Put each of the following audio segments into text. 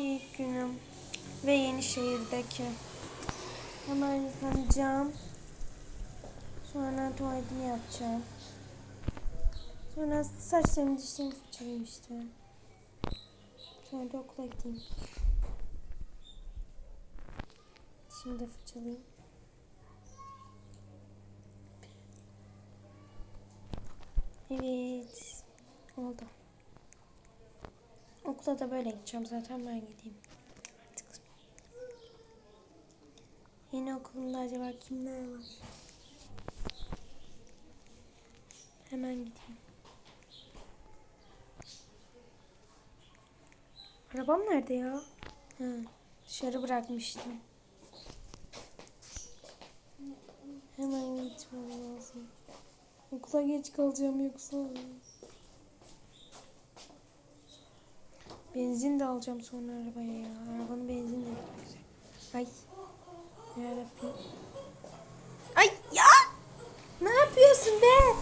ilk günüm ve yeni şehirdeki. Hemen yıkanacağım. Sonra tuvaletimi yapacağım. Sonra saçlarımı dişlerimi fırçalayayım işte. Sonra da okula gideyim. Şimdi fırçalayayım. Evet. Oldu. Okula da böyle gideceğim zaten ben gideyim. Artık. Yeni okulumda acaba kimler var? Hemen gideyim. Arabam nerede ya? Ha, dışarı bırakmıştım. Hemen gitmem lazım. Okula geç kalacağım yoksa. Benzin de alacağım sonra arabaya ya. Arabanın benzin de bitmek üzere. Ay. Yarabbim. Ay ya! Ne yapıyorsun be?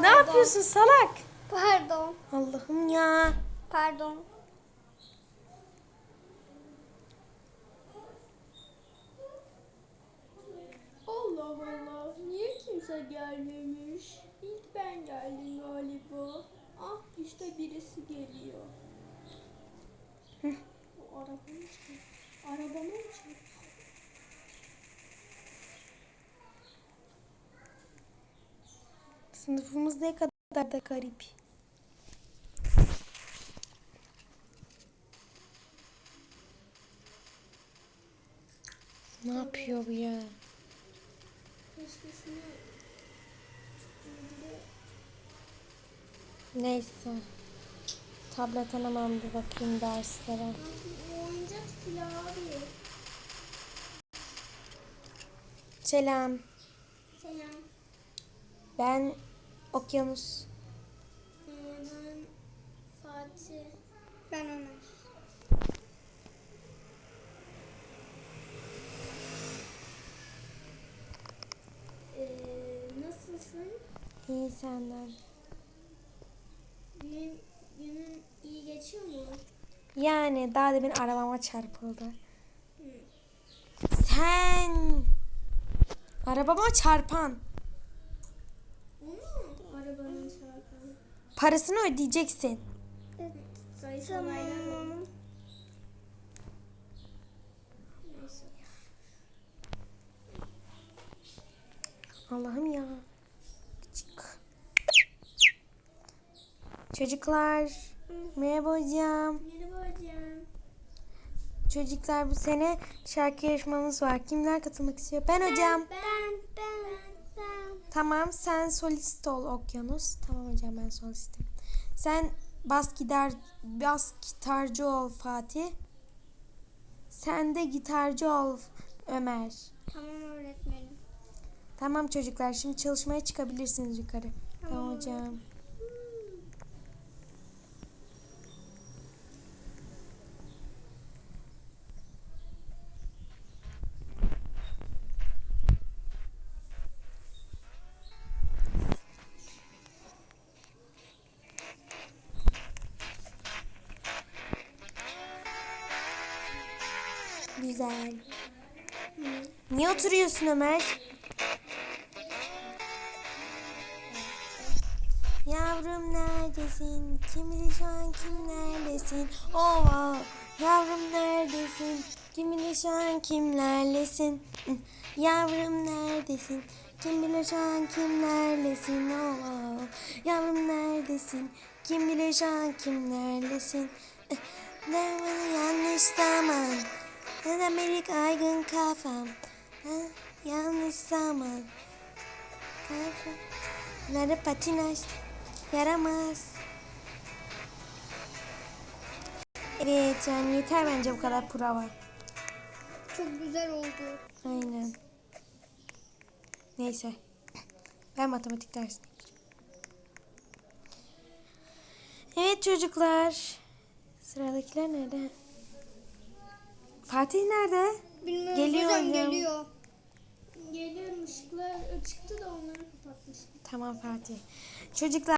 Ne yapıyorsun salak? Pardon. Allah'ım ya. Pardon. Allah Allah. Niye kimse gelmemiş? İlk ben geldim galiba. Ah işte birisi geliyor. Bu araba mı çıkıyor? Araba mı çıkıyor? Sınıfımız ne kadar da garip. Ne yapıyor bu ya? Keşke Neyse. Tablet hemen bir bakayım derslere. Oyuncak silah abi. Selam. Selam. Ben Okyanus. Ben Fatih. Ben Ömer. Ee, nasılsın? İyi senden. Günün, günün iyi geçiyor mu? Yani daha demin arabama çarpıldı. Sen arabama çarpan O mu? Arabanın çarpı. parasını ödeyeceksin. Sayı olaylar. Neyse. Allah'ım ya. Çocuklar merhaba hocam. Merhaba hocam. Çocuklar bu sene şarkı yarışmamız var. Kimler katılmak istiyor? Ben hocam. Ben, ben, ben. Tamam sen solist ol Okyanus. Tamam hocam ben solistim. Sen bas gider bas gitarcı ol Fatih. Sen de gitarcı ol Ömer. Tamam öğretmenim. Tamam çocuklar şimdi çalışmaya çıkabilirsiniz yukarı. Tamam, hocam. Güzel. Niye oturuyorsun Ömer? Yavrum neredesin? Kim bilir şu an kimlerlesin? Ova yavrum neredesin? Kim bilir şu an kimlerlesin? Yavrum neredesin? Kim bilir şu an kimlerlesin? Ova yavrum neredesin? Kim bilir şu an kimlerlesin? Bana yanlış zaman? Neden melik aygın kafam? Ha, yanlış zaman. Nerede patinaj? Yaramaz. Evet yani yeter bence bu kadar prova. Çok güzel oldu. Aynen. Neyse. Ben matematik dersine. Evet çocuklar. Sıradakiler nerede? Fatih nerede? Bilmiyorum Geliyor hocam geliyor. Geliyorum ışıklar çıktı da onları kapatmışım. Tamam Fatih. Çocuklar